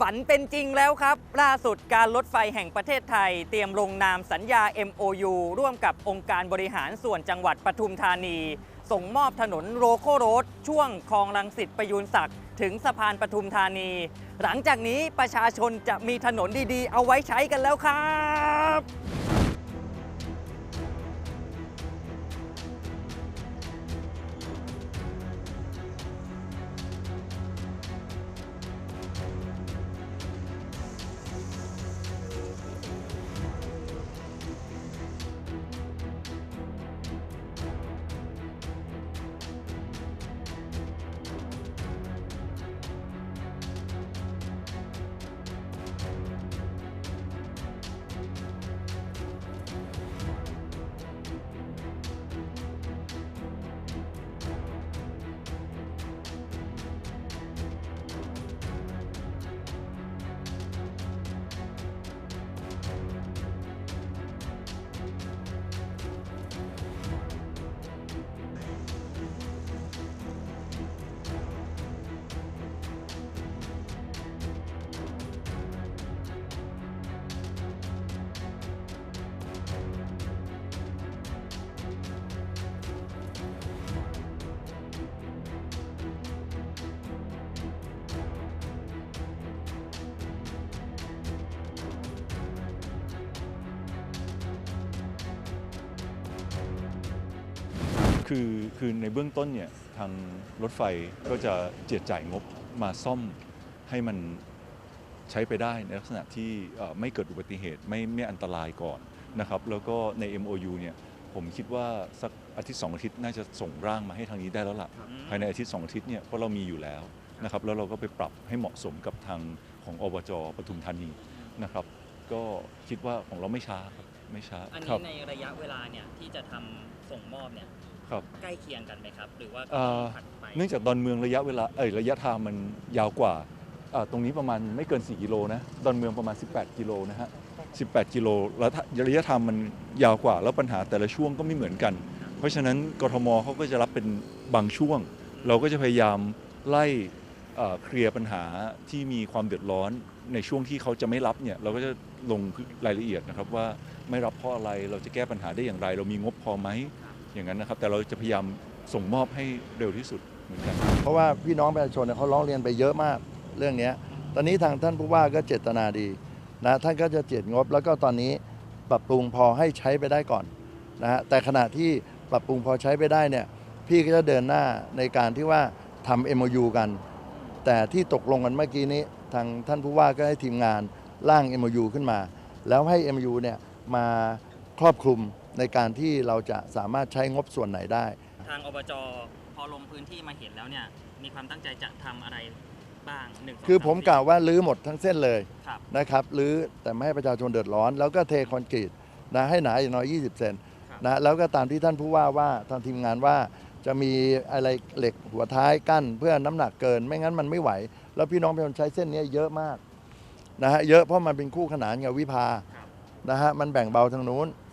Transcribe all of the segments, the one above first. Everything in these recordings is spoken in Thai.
ฝันเป็นจริงแล้วครับ ล่าสุดการรถไฟแห่งประเทศไทย เตรียมลงนามสัญญา MOU ร่วมกับองค์การบริหารส่วนจังหวัดปทุมธานี ส่งมอบถนนโรโคโรดช่วงคลองลังสิตประยูนศักดิ์ถึงสะพานปทุมธานี หลังจากนี้ประชาชนจะมีถนนดีๆ เอาไว้ใช้กันแล้วครับ คือคือในเบื้องต้นเนี่ยทางรถไฟก็จะเจียดจ่ายงบมาซ่อมให้มันใช้ไปได้ในลักษณะที่เอ่อไม่เกิดอุบัติเหตุไม่ไม่อันตรายก่อนนะครับแล้วก็ใน MOU เนี่ยผมคิดว่าสักอาทิตย์สองอาทิตย์น่าจะส่งร่างมาให้ทางนี้ได้แล้วล่ะภายในอาทิตย์สองอาทิตย์เนี่ยเพราะเรามีอยู่แล้วนะครับแล้วเราก็ไปปรับให้เหมาะสมกับทางของอบจปทุมธานีนะครับก็คิดว่าของเราไม่ช้าครับไม่ช้าอันครันี้บในระยะเวลาเนี่ยที่จะทำส่งมอบเนี่ย ครับใกล้เคียงกันไหมครับ หรือว่าเอ่อถัดไปเนื่องจากดอนเมืองระยะเวลาเอ้ยระยะทางมันยาวกว่าอ่า ตรงนี้ประมาณไม่เกิน 4 กิโลนะ ดอนเมืองประมาณ 18 กิโลนะฮะ 18 กิโลแล้วถ้าระยะทางมันยาวกว่า แล้วปัญหาแต่ละช่วงก็ไม่เหมือนกัน เพราะฉะนั้นกทมเขาก็จะรับเป็นบางช่วง เราก็จะพยายามไล่เอ่อเคลียร์ปัญหาที่มีความเดือดร้อนในช่วงที่เขาจะไม่รับเนี่ยเราก็จะลงรายละเอียดนะครับว่าไม่รับเพราะอะไรเราจะแก้ปัญหาได้อย่างไร เรามีงบพอไหม อย่างนั้นนะครับ แต่เราจะพยายามส่งมอบให้เร็วที่สุดเหมือนกัน เพราะว่าพี่น้องประชาชนเนี่ยเขาร้องเรียนไปเยอะมากเรื่องนี้ตอนนี้ทางท่านผู้ว่าก็เจตนาดีนะท่านก็จะเจียดงบ แล้วก็ตอนนี้ปรับปรุงพอให้ใช้ไปได้ก่อนนะฮะแต่ขณะที่ปรับปรุงพอใช้ไปได้เนี่ยพี่ก็จะเดินหน้าในการที่ว่าทำ MOU กัน แต่ที่ตกลงกันเมื่อกี้นี้ ทางท่านผู้ว่าก็ให้ทีมงานร่าง MOU ขึ้นมา แล้วให้ MOU เนี่ยมาครอบคลุม ในการที่เราจะสามารถใช้งบส่วนไหนได้ ทางอบจพอลงพื้นที่มาเห็นแล้วเนี่ยมีความตั้งใจจะทำอะไรบ้างหนึ่งสงคือสาผมสี่กล่าวว่าลื้อหมดทั้งเส้นเลยครับ นะครับรื้อแต่ไม่ให้ประชาชนเดือดร้อน แล้วก็เทคอนกรีตนะให้หนาอย่างน้อย 20 เซนครับ นะแล้วก็ตามที่ท่านผู้ว่าว่าทางทีมงานว่าจะมีอะไรเหล็กหัวท้ายกั้น เพื่อน้ำหนักเกิน ไม่งั้นมันไม่ไหว แล้วพี่น้องประชาชนใช้เส้นนี้เยอะมากนะฮะเยอะเพราะมันเป็นคู่ขนานกับวิภา ครับ นะฮะมันแบ่งเบาทางนู้นไฟถนน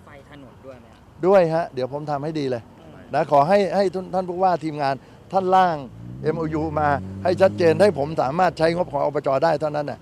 ด้วยฮะ เดี๋ยวผมทำให้ดีเลยนะขอให้ให้ท่านผู้ว่าทีมงานท่านล่าง MOU มาให้ชัดเจนให้ผมสามารถใช้งบของอบจได้เท่านั้นน่ะ